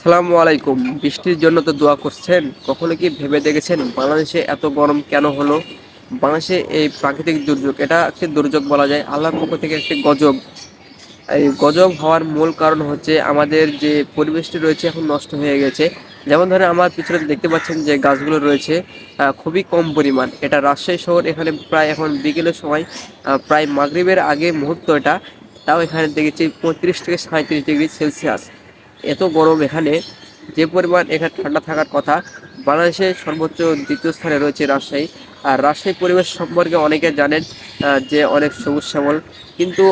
আসসালামু আলাইকুম। বৃষ্টির জন্য তো দোয়া করছেন। কখনো কি ভেবে দেখেছেন বাংলাদেশে এত গরম কেন হলো? বাংলাদেশে এই প্রাকৃতিক দুর্যোগ, এটা একটি দুর্যোগ বলা যায়? আল্লাহর পক্ষ থেকে একটি গজব। এই গজব হওয়ার মূল কারণ হচ্ছে আমাদের যে পরিবেশটি রয়েছে এখন নষ্ট হয়ে গেছে। যেমন ধরেন আমার পিছনে দেখতে পাচ্ছেন যে গাছগুলো রয়েছে খুবই কম পরিমাণ। এটা রাজশাহী শহর, এখানে প্রায় এখন বিকেলের সময় প্রায় মাগরিবের আগে মুহূর্ত এটা। তাও এখানে দেখেছি পঁয়ত্রিশ থেকে সাঁত্রিশ ডিগ্রি সেলসিয়াস। এত গরম এখানে, যে পরিমাণ এখানে ঠান্ডা থাকার কথা, বাংলাদেশে সর্বোচ্চ দ্বিতীয় স্থানে রয়েছে রাজশাহী। আর রাজশাহী পরিবেশ সম্পর্কে অনেকে জানেন যে অনেক সবুজ শ্যামল। কিন্তু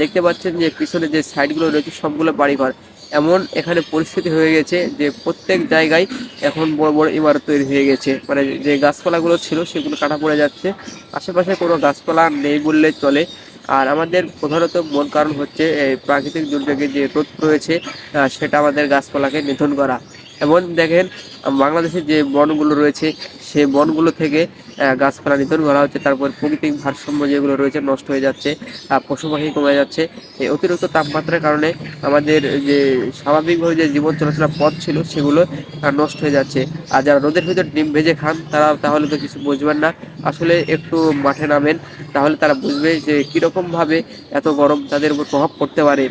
দেখতে পাচ্ছেন যে পিছনে যে সাইডগুলো রয়েছে, সবগুলো বাড়িঘর। এমন এখানে পরিস্থিতি হয়ে গেছে যে প্রত্যেক জায়গায় এখন বড় বড় ইমারত তৈরি হয়ে গেছে। মানে যে গাছপালাগুলো ছিল, সেগুলো কাটা পড়ে যাচ্ছে। আশেপাশে কোনো গাছপালা নেই বললে চলে। আর আমাদের প্রধানত মূল কারণ হচ্ছে এই প্রাকৃতিক দুর্যোগে যে রোদ রয়েছে সেটা আমাদের গাছপালাকে নিধন করা। এবং দেখেন, বাংলাদেশের যে বনগুলো রয়েছে সেই বনগুলো থেকে গাছপালা নিধন করা হচ্ছে। তারপর প্রাকৃতিক ভারসাম্য যেগুলো রয়েছে নষ্ট হয়ে যাচ্ছে আহ, পশু পাখি কমে যাচ্ছে। এই অতিরিক্ত তাপমাত্রার কারণে আমাদের যে স্বাভাবিকভাবে যে জীবন চলাচলের পথ ছিল সেগুলো নষ্ট হয়ে যাচ্ছে। আর যারা রোদের ভিতর ডিম ভেজে খান তারা তাহলে তো কিছু বুঝবেন না। আসলে একটু মাঠে নামেন তাহলে তারা বুঝবে যে কীরকমভাবে এত গরম তাদের উপর প্রভাব পড়তে পারে।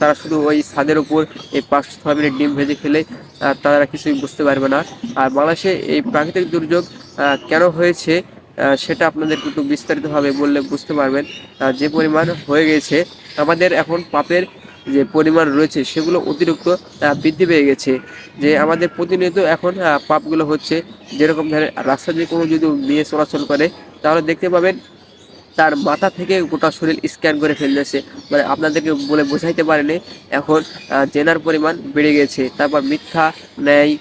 তারা শুধু ওই ছাদের উপর এই পাঁচ ছয় মিনিট ডিম ভেজে খেলে তারা কিছুই বুঝতে পারবে না। আর বাংলাদেশে এই প্রাকৃতিক দুর্যোগ কেন হয়েছে সেটা আপনাদের একটু বিস্তারিতভাবে বললে বুঝতে পারবেন। যে পরিমাণ হয়ে গেছে, আমাদের এখন পাপের যে পরিমাণ রয়েছে, সেগুলো অতিরিক্ত বৃদ্ধি পেয়ে গেছে। যে আমাদের প্রতিনিয়ত এখন পাপগুলো হচ্ছে, যেরকম ধরেন রাস্তা দিয়ে কোনো যদি নিয়ে চলাচল করে, তাহলে দেখতে পাবেন তার মাথা থেকে গোটা শরীর স্ক্যান করে ফেলতেছে মানে আপনাদেরকে বলে বোঝাইতে পারেনি, এখন জেনার পরিমাণ বেড়ে গেছে, তারপর মিথ্যা, ন্যায়,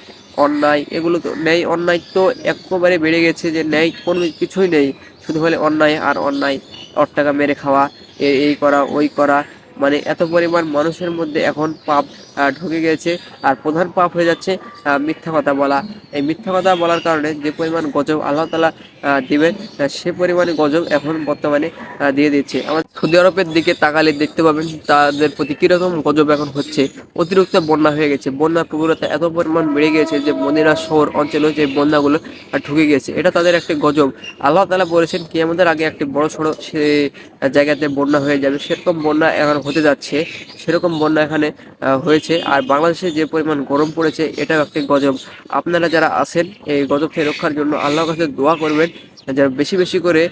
অন্যায়, এগুলো তো, ন্যায়, অন্যায় তো একেবারে বেড়ে গেছে যে ন্যায় কোনো কিছুই নেই, শুধু হলে অন্যায় আর অন্যায় অর টাকা মেরে খাওয়া এই করা, ওই করা মানে এত পরিমাণ মানুষের মধ্যে এখন পাপ ঢুকে গেছে আর প্রধান পাপ হয়ে যাচ্ছে মিথ্যা কথা বলা। এই মিথ্যা কথা বলার কারণে যে পরিমাণ গজব আল্লাহ তালা দিবেন সে পরিমাণে গজব এখন বর্তমানে দিয়ে দিচ্ছে। আমার সৌদি আরবের দিকে তাকালে দেখতে পাবেন তাদের প্রতি কীরকম গজব এখন হচ্ছে। অতিরিক্ত বন্যা হয়ে গেছে। বন্যার প্রবণতা এত পরিমাণ বেড়ে গিয়েছে যে মদিনা শহর অঞ্চলে যে বন্যাগুলো ঢুকে গিয়েছে এটা তাদের একটি গজব। আল্লাহ তালা বলেছেন কি আমাদের আগে একটি বড় সড়ো সে জায়গাতে বন্যা হয়ে যাবে। সেরকম বন্যা এখন হতে যাচ্ছে। সেরকম বন্যা এখানে আহ, হয়েছে আর বাংলাদেশে যে পরিমাণ গরম পড়েছে, এটাও একটি গজব। আপনারা যারা আছেন এই গজব থেকে রক্ষার জন্য আল্লাহর কাছে দোয়া করবেন, যেন বেশি বেশি করে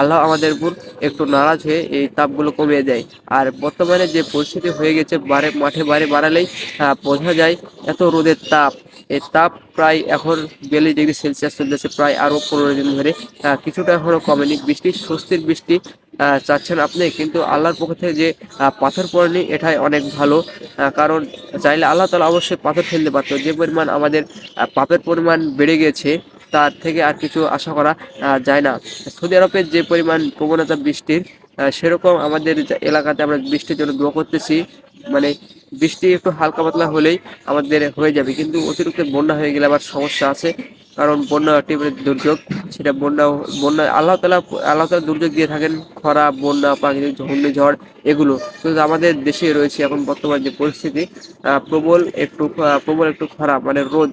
আল্লাহ আমাদের উপর একটু নারাজ হয়ে এই তাপগুলো কমিয়ে দেয়। আর বর্তমানে যে পরিস্থিতি হয়ে গেছে, বারে মাঠে বাইরে বাড়ালেই বোঝা যায় এত রোদের তাপ। এই তাপ প্রায় এখন বিয়াল্লিশ ডিগ্রি সেলসিয়াস চলতেছে, প্রায় আরও পনেরো দিন ধরে। কিছুটা এখনও কমেনি। বৃষ্টি, স্বস্তির বৃষ্টি চাচ্ছেন আপনি, কিন্তু আল্লাহর পক্ষ থেকে যে পাথর পড়েনি, এটাই অনেক ভালো। কারণ চাইলে আল্লাহ তালা অবশ্যই পাথর ফেলতে পারতো। যে পরিমাণ আমাদের পাপের পরিমাণ বেড়ে গেছে, তার থেকে আর কিছু আশা করা যায় না। সৌদি আরবের যে পরিমাণ প্রবণতা বৃষ্টির সেরকম আমাদের এলাকাতে আমরা বৃষ্টির জন্য দোয়া করতেছি। মানে বৃষ্টি একটু হালকা পাতলা হলেই আমাদের হয়ে যাবে, কিন্তু অতিরিক্ত বন্যা হয়ে গেলে আবার সমস্যা আছে। কারণ বন্যা একটি দুর্যোগ, সেটা বন্যা বন্যা, আল্লাহ তালা আল্লাহ তালা দুর্যোগ দিয়ে থাকেন, খরা, বন্যা, প্রাকৃতিক ঘূর্ণিঝড় এগুলো। কিন্তু আমাদের দেশে রয়েছে এখন বর্তমান যে পরিস্থিতি প্রবল একটু প্রবল একটু খরা মানে রোদ।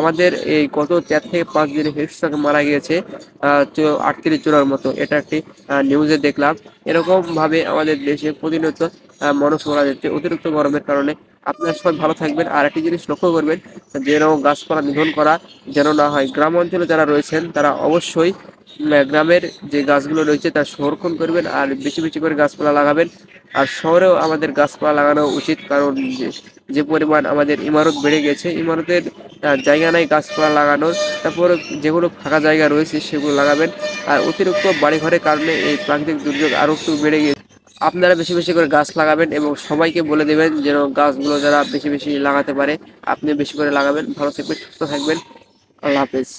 আমাদের এই গত চার থেকে পাঁচ দিনে হিংসাকে মারা গিয়েছে আটত্রিশ জনের মতো। এটা একটি নিউজে দেখলাম। এরকমভাবে আমাদের দেশে প্রতিনিয়ত মানুষ মারা যাচ্ছে, অতিরিক্ত গরমের কারণে। আপনারা সবাই ভালো থাকবেন। আর একটি জিনিস লক্ষ্য করবেন, যেন গাছপালা নিধন করা যেন না হয়। গ্রাম অঞ্চলে যারা রয়েছেন, তারা অবশ্যই গ্রামের যে গাছগুলো রয়েছে তার সংরক্ষণ করবেন আর বেশি বেশি করে গাছপালা লাগাবেন। আর শহরেও আমাদের গাছপালা লাগানো উচিত, কারণ যে- যে পরিমাণ আমাদের ইমারত বেড়ে গেছে, ইমারতের জায়গা নাই গাছপালা লাগানোর। তারপর যেগুলো ফাঁকা জায়গা রয়েছে, সেগুলো লাগাবেন। আর অতিরিক্ত বাড়িঘরের কারণে এই প্রাকৃতিক দুর্যোগ আরও একটু বেড়ে গেছে আপনারা বেশি বেশি করে গাছ লাগাবেন এবং সবাইকে বলে দেবেন যেন গাছগুলো যারা বেশি বেশি লাগাতে পারে আপনি বেশি করে লাগাবেন। ভালো থাকবেন, সুস্থ থাকবেন। আল্লাহ হাফেজ।